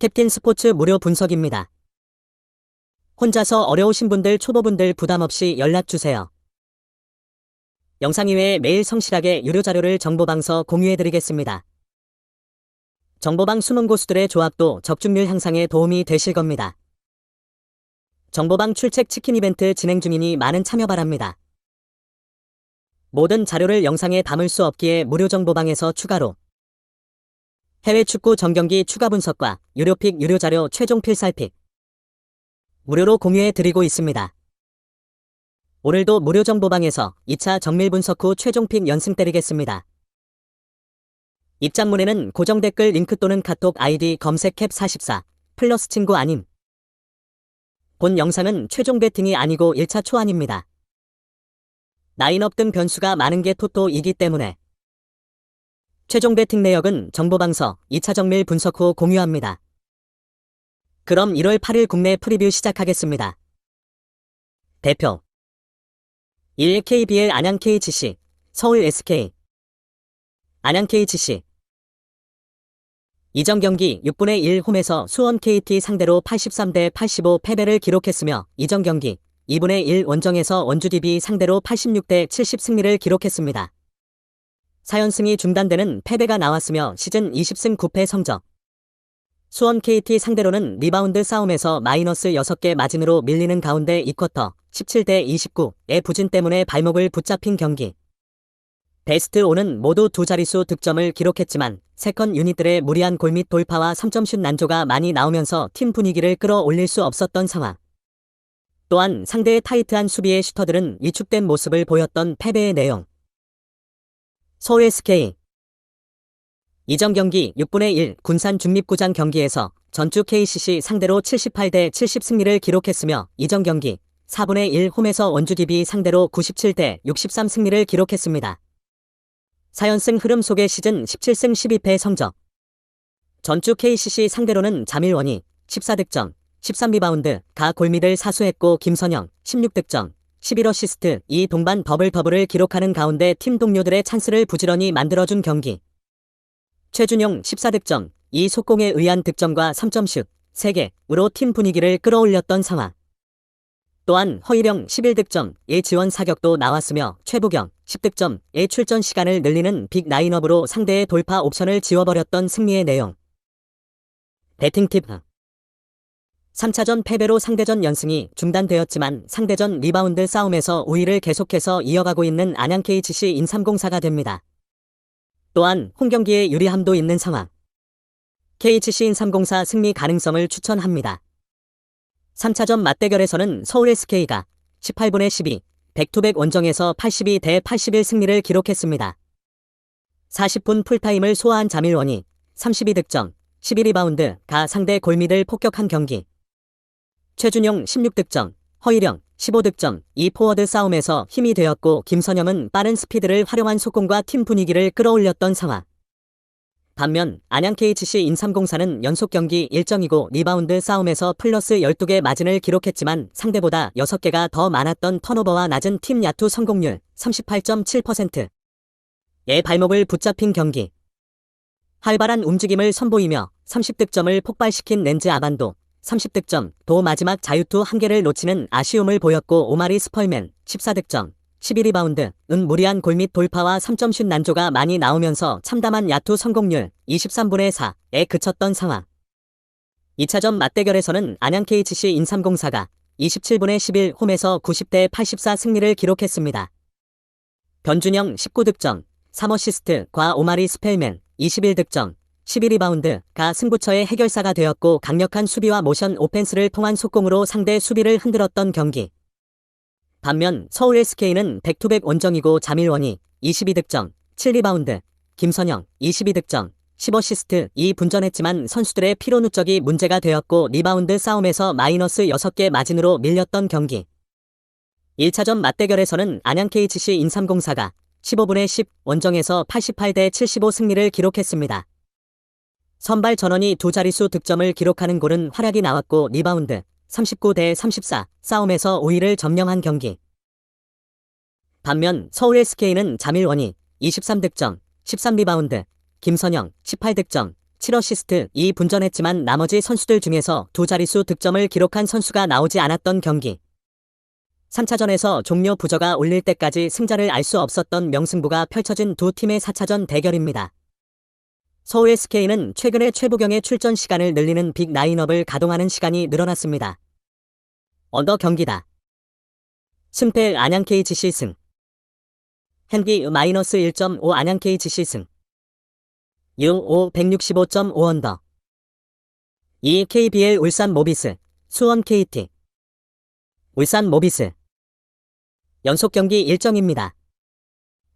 캡틴 스포츠 무료 분석입니다. 혼자서 어려우신 분들 초보분들 부담 없이 연락주세요. 영상 이외에 매일 성실하게 유료 자료를 정보방서 공유해드리겠습니다. 정보방 숨은 고수들의 조합도 적중률 향상에 도움이 되실 겁니다. 정보방 출첵 치킨 이벤트 진행 중이니 많은 참여 바랍니다. 모든 자료를 영상에 담을 수 없기에 무료 정보방에서 추가로 해외 축구 정경기 추가 분석과 유료픽 유료 자료 최종 필살픽 무료로 공유해 드리고 있습니다. 오늘도 무료 정보방에서 2차 정밀 분석 후 최종 픽 연승 때리겠습니다. 입장문에는 고정 댓글 링크 또는 카톡 아이디 검색 캡44 플러스 친구 아님. 본 영상은 최종 배팅이 아니고 1차 초안입니다. 라인업 등 변수가 많은 게 토토이기 때문에 최종 배팅 내역은 정보방서 2차 정밀 분석 후 공유합니다. 그럼 1월 8일 국내 프리뷰 시작하겠습니다. 대표 1. KBL 안양 KGC 서울 SK 안양 KGC 이전 경기 6분의 1 홈에서 수원 KT 상대로 83대 85 패배를 기록했으며 이전 경기 2분의 1 원정에서 원주 DB 상대로 86대 70 승리를 기록했습니다. 4연승이 중단되는 패배가 나왔으며 시즌 20승 9패 성적. 수원 KT 상대로는 리바운드 싸움에서 마이너스 6개 마진으로 밀리는 가운데 2쿼터 17대 29의 부진 때문에 발목을 붙잡힌 경기. 베스트 5는 모두 두 자릿수 득점을 기록했지만 세컨 유닛들의 무리한 골및 돌파와 3점슛 난조가 많이 나오면서 팀 분위기를 끌어올릴 수 없었던 상황. 또한 상대의 타이트한 수비의 슈터들은 위축된 모습을 보였던 패배의 내용. 서울 SK 이전 경기 6분의 1 군산 중립구장 경기에서 전주 KCC 상대로 78대 70 승리를 기록했으며 이전 경기 4분의 1 홈에서 원주 DB 상대로 97대 63 승리를 기록했습니다. 4연승 흐름 속의 시즌 17승 12패 성적. 전주 KCC 상대로는 자밀원이 14득점, 13리바운드, 가 골밑을 사수했고 김선영 16득점, 11어시스트, 이 동반 더블 더블을 기록하는 가운데 팀 동료들의 찬스를 부지런히 만들어준 경기. 최준용 14득점, 이 속공에 의한 득점과 3점슛, 3개으로 팀 분위기를 끌어올렸던 상황. 또한 허일영 11득점, 의 지원 사격도 나왔으며 최부경 10득점의 출전 시간을 늘리는 빅 라인업으로 상대의 돌파 옵션을 지워버렸던 승리의 내용. 배팅 팁 3차전 패배로 상대전 연승이 중단되었지만 상대전 리바운드 싸움에서 우위를 계속해서 이어가고 있는 안양 KGC 인삼공사가 됩니다. 또한 홈 경기에 유리함도 있는 상황. KGC 인삼공사 승리 가능성을 추천합니다. 3차전 맞대결에서는 서울 SK가 18분의 12, 백투백 원정에서 82 대 81 승리를 기록했습니다. 40분 풀타임을 소화한 자밀원이 32득점, 11리바운드 가 상대 골밑을 폭격한 경기. 최준용 16득점, 허일영 15득점, 이 포워드 싸움에서 힘이 되었고 김선영은 빠른 스피드를 활용한 속공과 팀 분위기를 끌어올렸던 상황. 반면 안양 KGC 인삼공사는 연속 경기 일정이고 리바운드 싸움에서 플러스 12개 마진을 기록했지만 상대보다 6개가 더 많았던 턴오버와 낮은 팀 야투 성공률 38.7%. 의 발목을 붙잡힌 경기. 활발한 움직임을 선보이며 30득점을 폭발시킨 렌즈 아반도 30득점, 도 마지막 자유투 한 개를 놓치는 아쉬움을 보였고 오마리 스펄맨 14득점, 11리바운드, 은 무리한 골밑 돌파와 3점슛 난조가 많이 나오면서 참담한 야투 성공률 23분의 4에 그쳤던 상황. 2차전 맞대결에서는 안양 KGC 인삼공사가 27분의 11 홈에서 90대 84 승리를 기록했습니다. 변준영 19득점, 3어시스트과 오마리 스펠맨 21득점, 12리바운드가 승부처의 해결사가 되었고 강력한 수비와 모션 오펜스를 통한 속공으로 상대 수비를 흔들었던 경기. 반면 서울 SK는 백투백 원정이고 자밀원이 22득점, 7리바운드, 김선영 22득점, 10어시스트 이 분전했지만 선수들의 피로 누적이 문제가 되었고 리바운드 싸움에서 마이너스 6개 마진으로 밀렸던 경기. 1차전 맞대결에서는 안양 KGC 인삼공사가 15분의 10 원정에서 88대 75 승리를 기록했습니다. 선발 전원이 두 자릿수 득점을 기록하는 골은 활약이 나왔고 리바운드 39대 34 싸움에서 5위를 점령한 경기. 반면 서울 SK는 자밀원이 23득점, 13리바운드, 김선영 18득점, 7어시스트 2분전했지만 나머지 선수들 중에서 두 자릿수 득점을 기록한 선수가 나오지 않았던 경기. 3차전에서 종료 부저가 울릴 때까지 승자를 알 수 없었던 명승부가 펼쳐진 두 팀의 4차전 대결입니다. 서울 SK는 최근에 최부경의 출전 시간을 늘리는 빅 라인업을 가동하는 시간이 늘어났습니다. 언더 경기다. 승패 안양 KGC 승. hen기 마이너스 1.5 안양 KGC 승. U5 165.5 언더. 2 KBL 울산 모비스, 수원 KT. 울산 모비스. 연속 경기 일정입니다.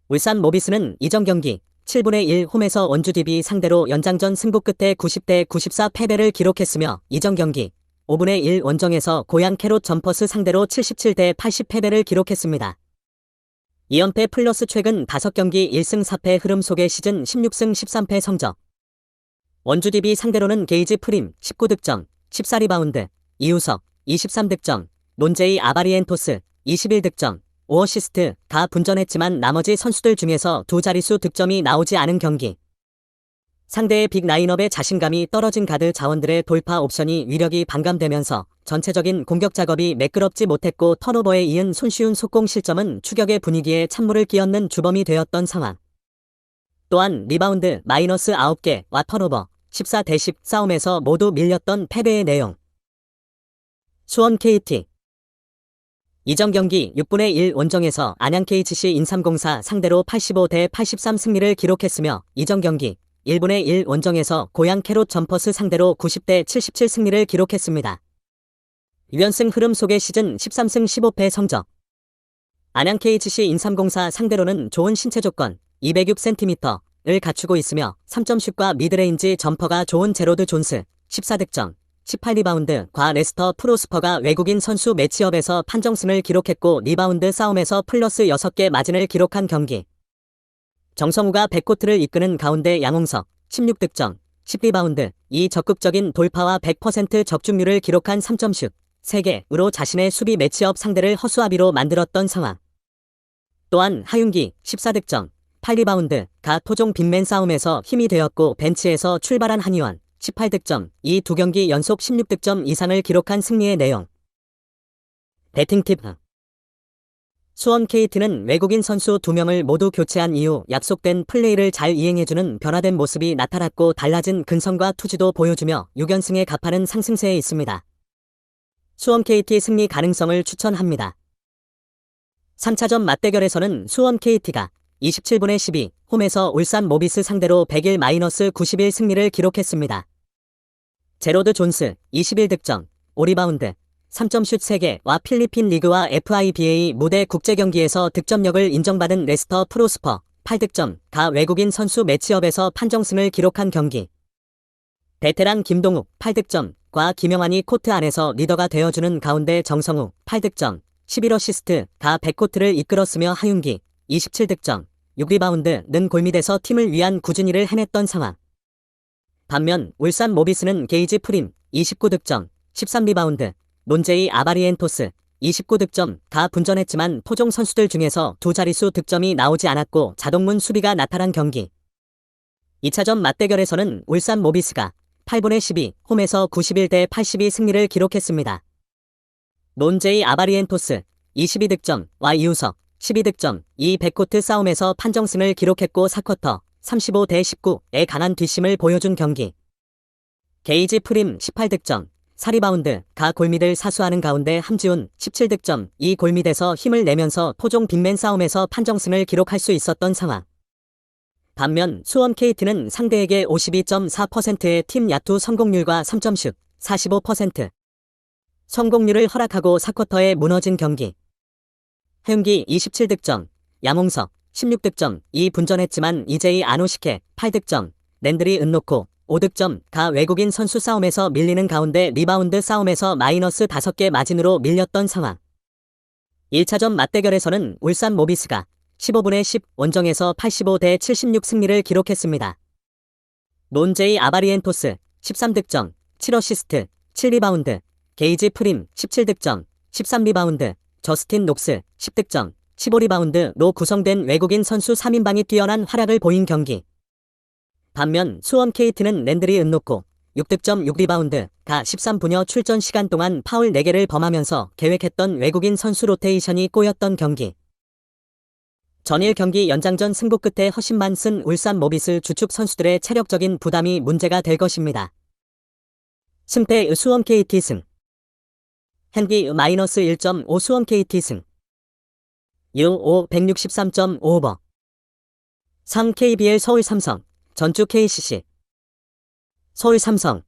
울산 모비스는 이전 경기 7분의 1 홈에서 원주 DB 상대로 연장전 승부 끝에 90대 94 패배를 기록했으며 이전 경기 5분의 1 원정에서 고양 캐롯 점퍼스 상대로 77대 80 패배를 기록했습니다. 2연패 플러스 최근 5경기 1승 4패 흐름 속의 시즌 16승 13패 성적. 원주 DB 상대로는 게이지 프림 19득점, 14리바운드, 이우석 23득점, 논제이 아바리엔토스 21득점, 5어시스트 다 분전했지만 나머지 선수들 중에서 두 자릿수 득점이 나오지 않은 경기. 상대의 빅 라인업의 자신감이 떨어진 가드 자원들의 돌파 옵션이 위력이 반감되면서 전체적인 공격 작업이 매끄럽지 못했고 턴오버에 이은 손쉬운 속공 실점은 추격의 분위기에 찬물을 끼얹는 주범이 되었던 상황. 또한 리바운드 마이너스 9개와 턴오버 14대 10 싸움에서 모두 밀렸던 패배의 내용. 수원 KT 이전 경기 6분의 1 원정에서 안양 KGC 인삼공사 상대로 85대 83 승리를 기록했으며 이전 경기 1분의 1 원정에서 고양 캐롯 점퍼스 상대로 90대 77 승리를 기록했습니다. 6연승 흐름 속의 시즌 13승 15패 성적. 안양 KGC 인삼공사 상대로는 좋은 신체 조건 206cm를 갖추고 있으며 3점슛과 미드레인지 점퍼가 좋은 제로드 존스 14득점 18리바운드 과 레스터 프로스퍼가 외국인 선수 매치업에서 판정승을 기록했고 리바운드 싸움에서 플러스 6개 마진을 기록한 경기. 정성우가 백코트를 이끄는 가운데 양홍석 16득점 10리바운드 이 적극적인 돌파와 100% 적중률을 기록한 3점슛 3개으로 자신의 수비 매치업 상대를 허수아비로 만들었던 상황. 또한 하윤기 14득점 8리바운드 가 토종 빅맨 싸움에서 힘이 되었고 벤치에서 출발한 한의원 18득점, 이 두 경기 연속 16득점 이상을 기록한 승리의 내용. 배팅 팁 수원 KT는 외국인 선수 2명을 모두 교체한 이후 약속된 플레이를 잘 이행해주는 변화된 모습이 나타났고 달라진 근성과 투지도 보여주며 6연승에 가파른 상승세에 있습니다. 수원 KT 승리 가능성을 추천합니다. 3차전 맞대결에서는 수원 KT가 27분의 12, 홈에서 울산 모비스 상대로 101-91 승리를 기록했습니다. 제로드 존스 21득점, 5리바운드, 3점슛 3개와 필리핀 리그와 FIBA 무대 국제 경기에서 득점력을 인정받은 레스터 프로스퍼 8득점, 가 외국인 선수 매치업에서 판정승을 기록한 경기. 베테랑 김동욱 8득점, 과 김영환이 코트 안에서 리더가 되어주는 가운데 정성우 8득점, 11어시스트, 가 백코트를 이끌었으며 하윤기 27득점, 6리바운드는 골밑에서 팀을 위한 꾸준히를 해냈던 상황. 반면 울산 모비스는 게이지 프림 29득점, 13리바운드, 논제이 아바리엔토스 29득점 다 분전했지만 토종 선수들 중에서 두 자릿수 득점이 나오지 않았고 자동문 수비가 나타난 경기. 2차전 맞대결에서는 울산 모비스가 8분의 12 홈에서 91대 82 승리를 기록했습니다. 논제이 아바리엔토스 22득점 와 이우석 12득점 이 백코트 싸움에서 판정승을 기록했고 4쿼터 35대 19의 강한 뒷심을 보여준 경기. 게이지 프림 18득점, 4리바운드, 가 골밑을 사수하는 가운데 함지훈 17득점, 이 골밑에서 힘을 내면서 토종 빅맨 싸움에서 판정승을 기록할 수 있었던 상황. 반면 수원 KT는 상대에게 52.4%의 팀 야투 성공률과 3점슛 45% 성공률을 허락하고 4쿼터에 무너진 경기. 해운기 27득점, 야몽석 16득점, 2 분전했지만 이제이 아노시케 8득점, 랜드리 은노코 5득점, 가 외국인 선수 싸움에서 밀리는 가운데 리바운드 싸움에서 마이너스 5개 마진으로 밀렸던 상황. 1차전 맞대결에서는 울산 모비스가 15분의 10 원정에서 85대 76 승리를 기록했습니다. 논제이 아바리엔토스 13득점, 7어시스트, 7리바운드, 게이지 프림 17득점, 13리바운드, 저스틴 녹스 10득점, 15리바운드로 구성된 외국인 선수 3인방이 뛰어난 활약을 보인 경기. 반면 수원 KT는 랜드리 은놓고 6득점 6리바운드, 가 13분여 출전 시간 동안 파울 4개를 범하면서 계획했던 외국인 선수 로테이션이 꼬였던 경기. 전일 경기 연장전 승부 끝에 허심만 쓴 울산 모비스 주축 선수들의 체력적인 부담이 문제가 될 것입니다. 승패 수원 KT 승 hen기 마이너스 1.5 수원 KT 승 U5 163.5오버 3 KBL 서울 삼성 전주 KCC 서울 삼성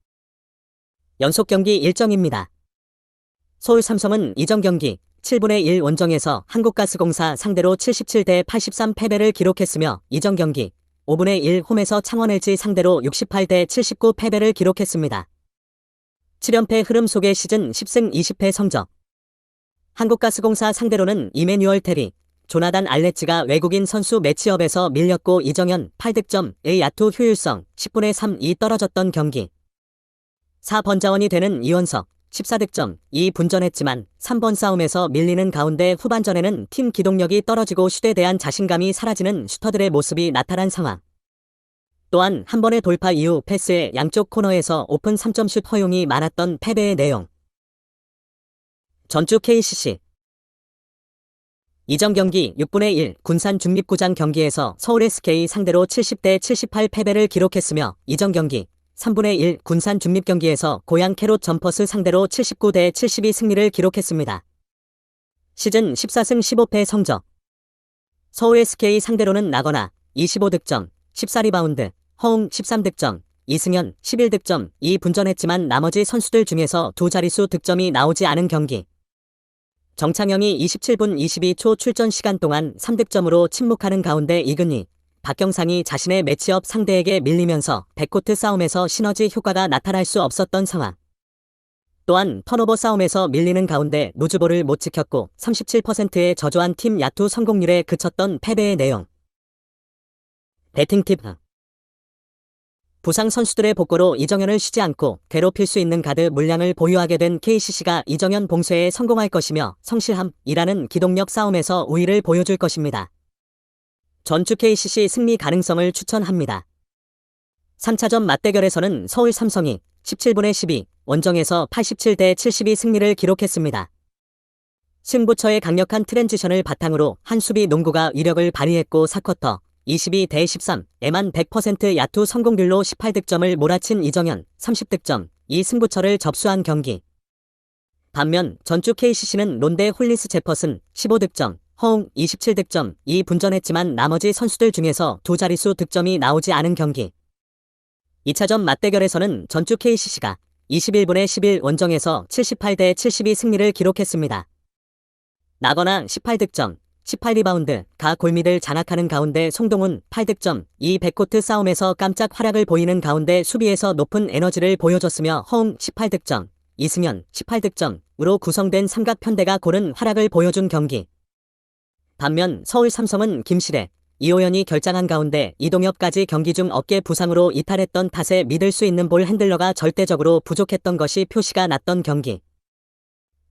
연속 경기 일정입니다. 서울 삼성은 이전 경기 7분의 1 원정에서 한국가스공사 상대로 77대 83 패배를 기록했으며 이전 경기 5분의 1 홈에서 창원 LG 상대로 68대 79 패배를 기록했습니다. 7연패 흐름 속의 시즌 10승 20패 성적 한국가스공사 상대로는 이메뉴얼 테리, 조나단 알레츠가 외국인 선수 매치업에서 밀렸고 이정현 8득점, 야투 효율성 10분의 3이 떨어졌던 경기. 4번 자원이 되는 이원석 14득점, 2 분전했지만 3번 싸움에서 밀리는 가운데 후반전에는 팀 기동력이 떨어지고 슛에 대한 자신감이 사라지는 슈터들의 모습이 나타난 상황. 또한 한 번의 돌파 이후 패스에 양쪽 코너에서 오픈 3점 슛 허용이 많았던 패배의 내용. 전주 KCC 이전 경기 6분의 1 군산 중립구장 경기에서 서울 SK 상대로 70대 78 패배를 기록했으며 이전 경기 3분의 1 군산 중립 경기에서 고양 캐롯 점퍼스 상대로 79대 72 승리를 기록했습니다. 시즌 14승 15패 성적 서울 SK 상대로는 나거나 25득점, 14리바운드, 허웅 13득점, 이승현 11득점, 2 분전했지만 나머지 선수들 중에서 두 자릿수 득점이 나오지 않은 경기. 정창영이 27분 22초 출전 시간 동안 3득점으로 침묵하는 가운데 이근희, 박경상이 자신의 매치업 상대에게 밀리면서 백코트 싸움에서 시너지 효과가 나타날 수 없었던 상황. 또한 턴오버 싸움에서 밀리는 가운데 노즈볼을 못 지켰고 37%의 저조한 팀 야투 성공률에 그쳤던 패배의 내용. 배팅 팁 부상 선수들의 복구로 이정현을 쉬지 않고 괴롭힐 수 있는 가드 물량을 보유하게 된 KCC가 이정현 봉쇄에 성공할 것이며 성실함이라는 기동력 싸움에서 우위를 보여줄 것입니다. 전주 KCC 승리 가능성을 추천합니다. 3차전 맞대결에서는 서울 삼성이 17분의 12 원정에서 87대 72 승리를 기록했습니다. 승부처의 강력한 트랜지션을 바탕으로 한 수비 농구가 위력을 발휘했고 4쿼터 22대 13, 에만 100% 야투 성공률로 18득점을 몰아친 이정현, 30득점, 이 승부처를 접수한 경기. 반면 전주 KCC는 론데 홀리스 제퍼슨 15득점, 허웅 27득점, 이 분전했지만 나머지 선수들 중에서 두 자릿수 득점이 나오지 않은 경기. 2차전 맞대결에서는 전주 KCC가 21분의 11 원정에서 78대 72 승리를 기록했습니다. 나거나 18득점, 18 리바운드, 가 골밑을 장악하는 가운데 송동훈 8득점, 이 백코트 싸움에서 깜짝 활약을 보이는 가운데 수비에서 높은 에너지를 보여줬으며 허웅 18득점, 이승현 18득점으로 구성된 삼각 편대가 고른 활약을 보여준 경기. 반면 서울 삼성은 김실애, 이호연이 결장한 가운데 이동엽까지 경기 중 어깨 부상으로 이탈했던 탓에 믿을 수 있는 볼 핸들러가 절대적으로 부족했던 것이 표시가 났던 경기.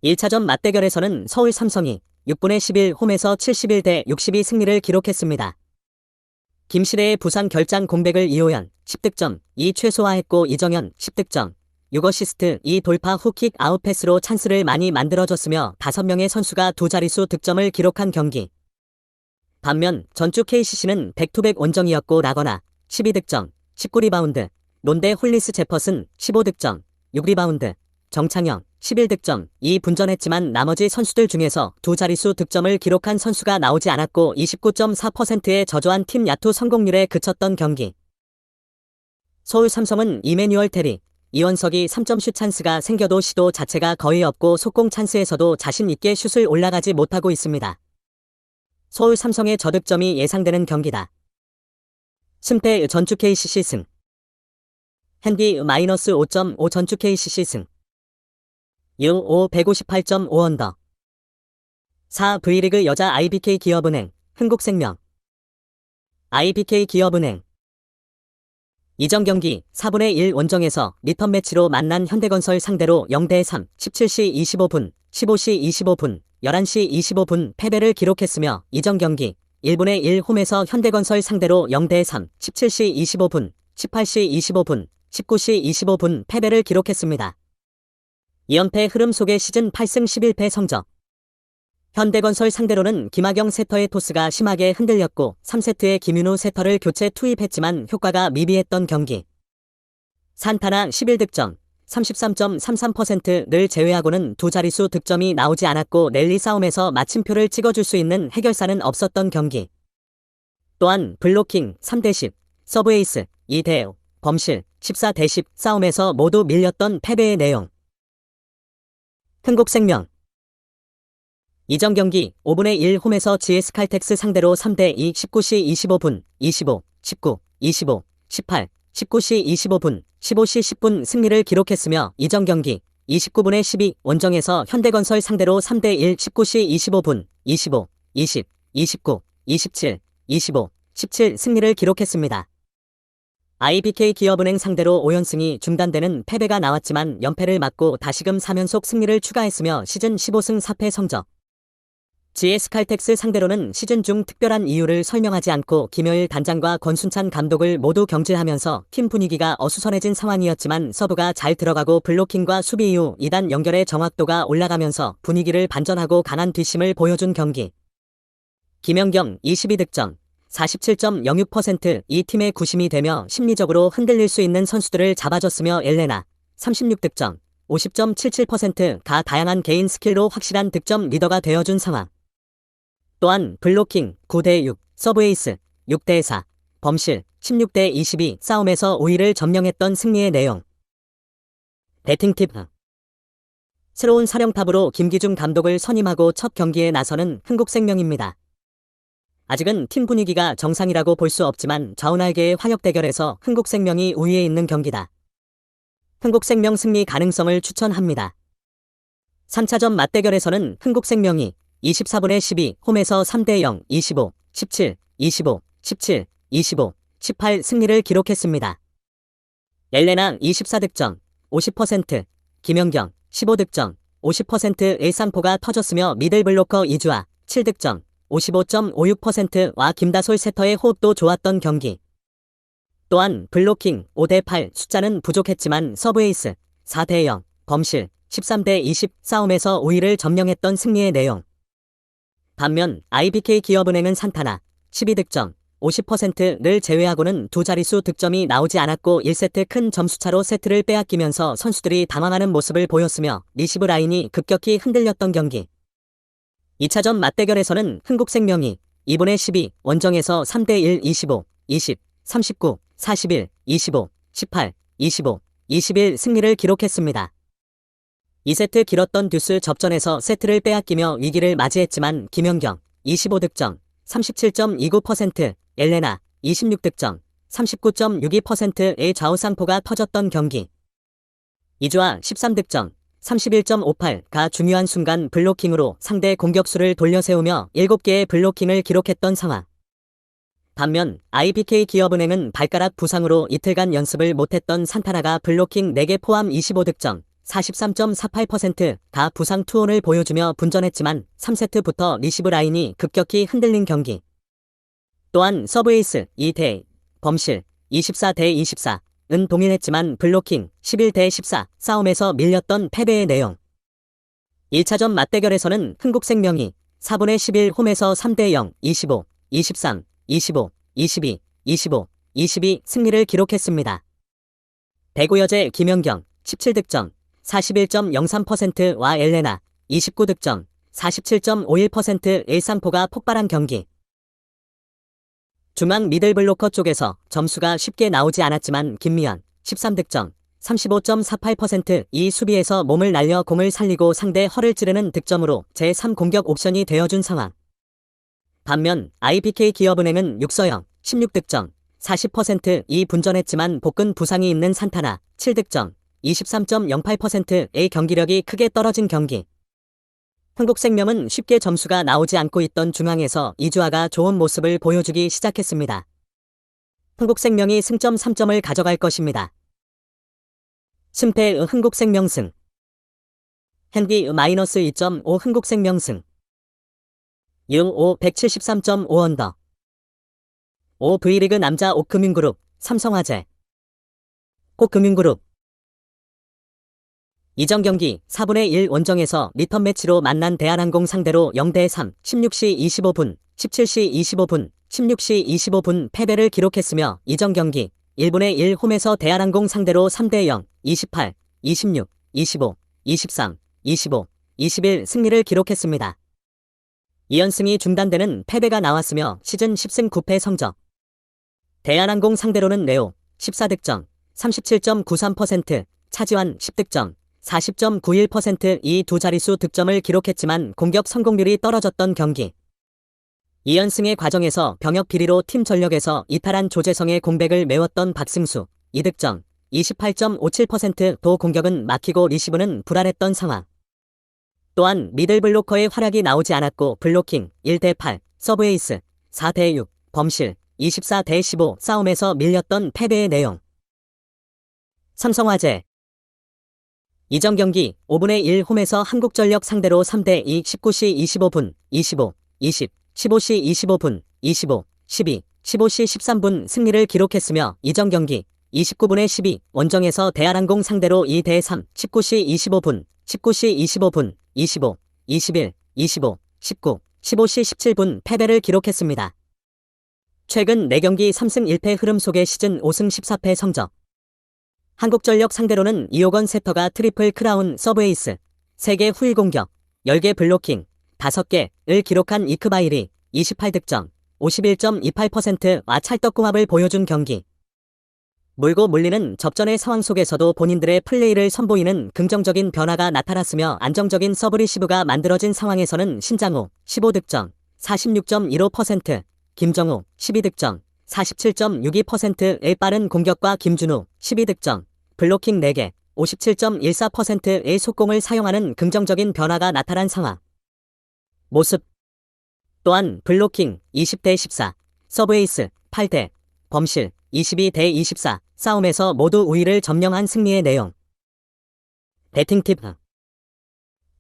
1차전 맞대결에서는 서울 삼성이 6분의 11 홈에서 71대 62 승리를 기록했습니다. 김실애의 부상 결장 공백을 이호연 10득점 2 최소화했고 이정현 10득점 6어시스트 2 돌파 후킥 아웃패스로 찬스를 많이 만들어줬으며 5명의 선수가 두 자릿수 득점을 기록한 경기. 반면 전주 KCC는 백투백 원정이었고 라거나 12득점 19리바운드 론데 홀리스 제퍼슨 15득점 6리바운드 정창영 11득점, 2 분전했지만 나머지 선수들 중에서 두 자릿수 득점을 기록한 선수가 나오지 않았고 29.4%의 저조한 팀 야투 성공률에 그쳤던 경기. 서울 삼성은 이메뉴얼 테리, 이원석이 3점 슛 찬스가 생겨도 시도 자체가 거의 없고 속공 찬스에서도 자신 있게 슛을 올라가지 못하고 있습니다. 서울 삼성의 저득점이 예상되는 경기다. 승패 전주 KCC 승. 핸디 마이너스 5.5 전주 KCC 승. U5 158.5언더 4. V리그 여자 IBK 기업은행 흥국생명 IBK 기업은행 이전 경기 4분의 1 원정에서 리턴 매치로 만난 현대건설 상대로 0대 3 17시 25분, 15시 25분, 11시 25분 패배를 기록했으며 이전 경기 1분의 1 홈에서 현대건설 상대로 0대 3 17시 25분, 18시 25분, 19시 25분 패배를 기록했습니다. 2연패 흐름 속의 시즌 8승 11패 성적. 현대건설 상대로는 김학영 세터의 토스가 심하게 흔들렸고 3세트에 김윤우 세터를 교체 투입했지만 효과가 미비했던 경기. 산타나 11득점, 33.33%를 제외하고는 두 자릿수 득점이 나오지 않았고 랠리 싸움에서 마침표를 찍어줄 수 있는 해결사는 없었던 경기. 또한 블로킹 3대10, 서브에이스 2대5, 범실 14대10 싸움에서 모두 밀렸던 패배의 내용. 흥국생명 이전 경기 5분의 1 홈에서 GS 칼텍스 상대로 3대2 19시 25분, 25, 19, 25, 18, 19시 25분, 15시 10분 승리를 기록했으며 이전 경기 29분의 12 원정에서 현대건설 상대로 3대1 19시 25분, 25, 20, 29, 27, 25, 17 승리를 기록했습니다. IBK 기업은행 상대로 5연승이 중단되는 패배가 나왔지만 연패를 막고 다시금 3연속 승리를 추가했으며 시즌 15승 4패 성적. GS 칼텍스 상대로는 시즌 중 특별한 이유를 설명하지 않고 김효일 단장과 권순찬 감독을 모두 경질하면서 팀 분위기가 어수선해진 상황이었지만 서브가 잘 들어가고 블로킹과 수비 이후 2단 연결의 정확도가 올라가면서 분위기를 반전하고 강한 뒷심을 보여준 경기. 김연경 22득점, 47.06%이 팀의 구심이 되며 심리적으로 흔들릴 수 있는 선수들을 잡아줬으며 엘레나 36득점, 50.77%가 다양한 개인 스킬로 확실한 득점 리더가 되어준 상황. 또한 블로킹 9대6, 서브에이스 6대4, 범실 16대22 싸움에서 5위를 점령했던 승리의 내용. 배팅 팁 새로운 사령탑으로 김기중 감독을 선임하고 첫 경기에 나서는 흥국생명입니다. 아직은 팀 분위기가 정상이라고 볼 수 없지만 좌우날개의 화력 대결에서 흥국생명이 우위에 있는 경기다. 흥국생명 승리 가능성을 추천합니다. 3차전 맞대결에서는 흥국생명이 24분의 12 홈에서 3대0, 25, 17, 25, 17, 25, 18 승리를 기록했습니다. 엘레나 24득점, 50%, 김영경 15득점, 50%의 쌍포가 터졌으며 미들블로커 이주아 7득점, 55.56%와 김다솔 세터의 호흡도 좋았던 경기. 또한 블로킹 5대8 숫자는 부족했지만 서브에이스 4대0 범실 13대20 싸움에서 5위를 점령했던 승리의 내용. 반면 IBK 기업은행은 산타나 12득점 50%를 제외하고는 두 자릿수 득점이 나오지 않았고 1세트 큰 점수차로 세트를 빼앗기면서 선수들이 당황하는 모습을 보였으며 리시브 라인이 급격히 흔들렸던 경기. 2차전 맞대결에서는 흥국생명이 2분의 12 원정에서 3대1 25, 20, 39, 41, 25, 18, 25, 21 승리를 기록했습니다. 2세트 길었던 듀스 접전에서 세트를 빼앗기며 위기를 맞이했지만 김연경 25득점 37.29% 엘레나 26득점 39.62%의 좌우상포가 터졌던 경기. 이주아 13득점 31.58가 중요한 순간 블로킹으로 상대 공격수를 돌려세우며 7개의 블로킹을 기록했던 상황. 반면 IBK 기업은행은 발가락 부상으로 이틀간 연습을 못했던 산타나가 블로킹 4개 포함 25득점, 43.48%가 부상 투혼을 보여주며 분전했지만 3세트부터 리시브 라인이 급격히 흔들린 경기. 또한 서브에이스 2대 범실 24대 24 은 동일했지만 블로킹 11대 14 싸움에서 밀렸던 패배의 내용. 1차전 맞대결에서는 흥국생명이 4분의 11 홈에서 3대 0, 25, 23, 25, 22, 25, 22 승리를 기록했습니다. 대구여제 김연경 17득점, 41.03%와 엘레나 29득점, 47.51%의 쌍포가 폭발한 경기. 중앙 미들블로커 쪽에서 점수가 쉽게 나오지 않았지만 김미연 13득점, 35.48%이 수비에서 몸을 날려 공을 살리고 상대 허를 찌르는 득점으로 제3공격 옵션이 되어준 상황. 반면 IBK 기업은행은 육서영 16득점, 40%이 분전했지만 복근 부상이 있는 산타나 7득점, 23.08%의 경기력이 크게 떨어진 경기. 흥국생명은 쉽게 점수가 나오지 않고 있던 중앙에서 이주아가 좋은 모습을 보여주기 시작했습니다. 흥국생명이 승점 3점을 가져갈 것입니다. 승패 흥국생명 승 핸디 마이너스 2.5 흥국생명 승 6, 5, 173.5 언더 5 V리그 남자 오크민그룹 삼성화재 꽃금융그룹 이전 경기 4분의 1 원정에서 리턴 매치로 만난 대한항공 상대로 0대 3, 16시 25분, 17시 25분, 16시 25분 패배를 기록했으며 이전 경기 1분의 1 홈에서 대한항공 상대로 3대 0, 28, 26, 25, 23, 25, 21 승리를 기록했습니다. 2연승이 중단되는 패배가 나왔으며 시즌 10승 9패 성적. 대한항공 상대로는 레오 14득점, 37.93%, 차지환 10득점, 40.91%이 두 자릿수 득점을 기록했지만 공격 성공률이 떨어졌던 경기. 2연승의 과정에서 병역 비리로 팀 전력에서 이탈한 조재성의 공백을 메웠던 박승수 2득점, 28.57%도 공격은 막히고 리시브는 불안했던 상황. 또한 미들 블로커의 활약이 나오지 않았고 블로킹 1대8, 서브에이스 4대6, 범실 24대15 싸움에서 밀렸던 패배의 내용. 삼성화재 이전 경기 5분의 1 홈에서 한국전력 상대로 3대2 19시 25분, 25, 20, 15시 25분, 25, 12, 15시 13분 승리를 기록했으며 이전 경기 29분의 12 원정에서 대한항공 상대로 2대3 19시 25분, 19시 25분, 25, 21, 25, 19, 15시 17분 패배를 기록했습니다. 최근 4경기 3승 1패 흐름 속의 시즌 5승 14패 성적. 한국전력 상대로는 이호건 세터가 트리플 크라운 서브에이스, 3개 후위 공격, 10개 블로킹, 5개를 기록한 이크바일이 28득점, 51.28%와 찰떡궁합을 보여준 경기. 물고 물리는 접전의 상황 속에서도 본인들의 플레이를 선보이는 긍정적인 변화가 나타났으며 안정적인 서브리시브가 만들어진 상황에서는 신장호 15득점, 46.15%, 김정우 12득점, 47.62%의 빠른 공격과 김준우 12득점, 블로킹 4개, 57.14%의 속공을 사용하는 긍정적인 변화가 나타난 상황. 모습 또한 블로킹 20대 14, 서브에이스 8대, 범실 22대 24, 싸움에서 모두 우위를 점령한 승리의 내용. 배팅 팁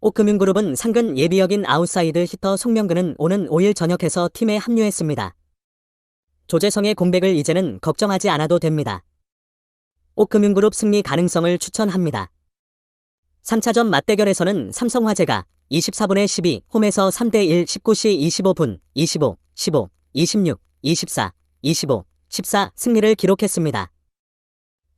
오금융그룹은 상근 예비역인 아웃사이드 히터 송명근은 오는 5일 저녁해서 팀에 합류했습니다. 조재성의 공백을 이제는 걱정하지 않아도 됩니다. 오금융그룹 승리 가능성을 추천합니다. 3차전 맞대결에서는 삼성화재가 24분의 12 홈에서 3대1 19시 25분 25, 15, 26, 24, 25, 14 승리를 기록했습니다.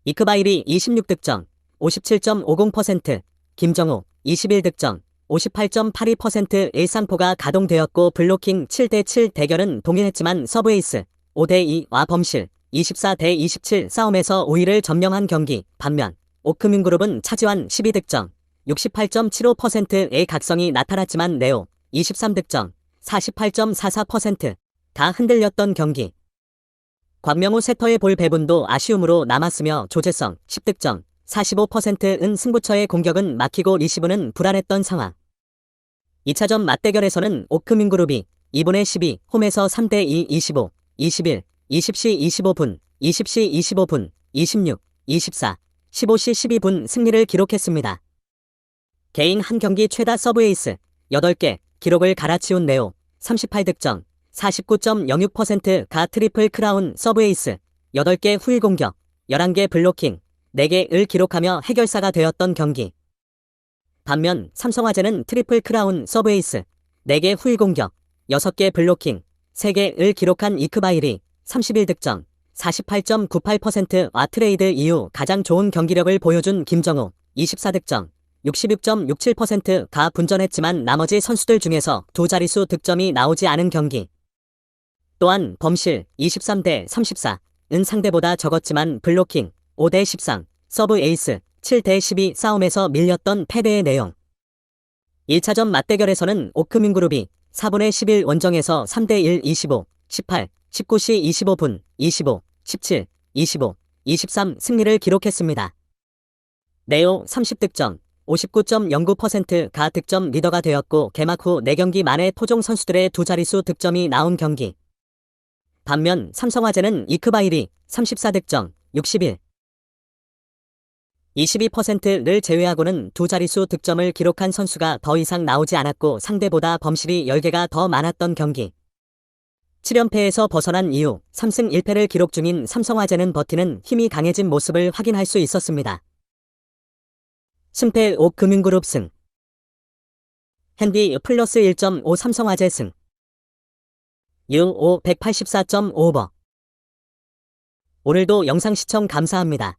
이크바일이 26득점, 57.50%, 김정우 21득점, 58.82%의 상포가 가동되었고 블로킹 7대7 대결은 동일했지만 서브에이스 5대2와 범실 24대27 싸움에서 5위를 점령한 경기 반면 오크민그룹은 차지환 12득점 68.75%의 각성이 나타났지만 네오 23득점 48.44%다 흔들렸던 경기 곽명호 세터의 볼 배분도 아쉬움으로 남았으며 조재성 10득점 45%은 승부처의 공격은 막히고 리시브는 불안했던 상황. 2차전 맞대결에서는 오크민그룹이 2분의 12 홈에서 3대2 25, 21, 20시 25분, 20시 25분, 26, 24, 15시 12분 승리를 기록했습니다. 개인 한 경기 최다 서브에이스 8개 기록을 갈아치운 네오 38득점 49.06%가 트리플 크라운 서브에이스 8개 후위 공격 11개 블로킹 4개를 기록하며 해결사가 되었던 경기. 반면 삼성화재는 트리플 크라운 서브에이스 4개 후위 공격 6개 블로킹 3개를 기록한 이크바일이 31득점 48.98%와 트레이드 이후 가장 좋은 경기력을 보여준 김정우 24득점 66.67%가 분전했지만 나머지 선수들 중에서 두 자릿수 득점이 나오지 않은 경기. 또한 범실 23대 34은 상대보다 적었지만 블로킹 5대 13, 서브 에이스 7대 12 싸움에서 밀렸던 패배의 내용. 1차전 맞대결에서는 오크민그룹이 4분의 11 원정에서 3대 1 25, 18, 19시 25분, 25, 17, 25, 23 승리를 기록했습니다. 네오 30득점, 59.09%가 득점 리더가 되었고 개막 후 4경기 만에 토종 선수들의 두 자릿수 득점이 나온 경기. 반면 삼성화재는 이크바일이 34득점, 61, 22%를 제외하고는 두 자릿수 득점을 기록한 선수가 더 이상 나오지 않았고 상대보다 범실이 10개가 더 많았던 경기. 7연패에서 벗어난 이후 3승 1패를 기록 중인 삼성화재는 버티는 힘이 강해진 모습을 확인할 수 있었습니다. 승패 5 금융그룹 승 핸디 플러스 1.5 삼성화재 승 U5 184.5버 오늘도 영상 시청 감사합니다.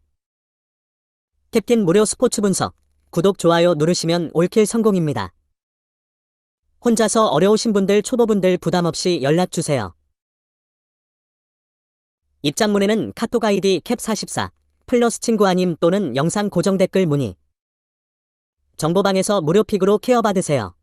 캡틴 무료 스포츠 분석 구독 좋아요 누르시면 올킬 성공입니다. 혼자서 어려우신 분들 초보분들 부담 없이 연락 주세요. 입장문에는 카톡 아이디 캡44 플러스 친구 아님 또는 영상 고정 댓글 문의 정보방에서 무료 픽으로 케어 받으세요.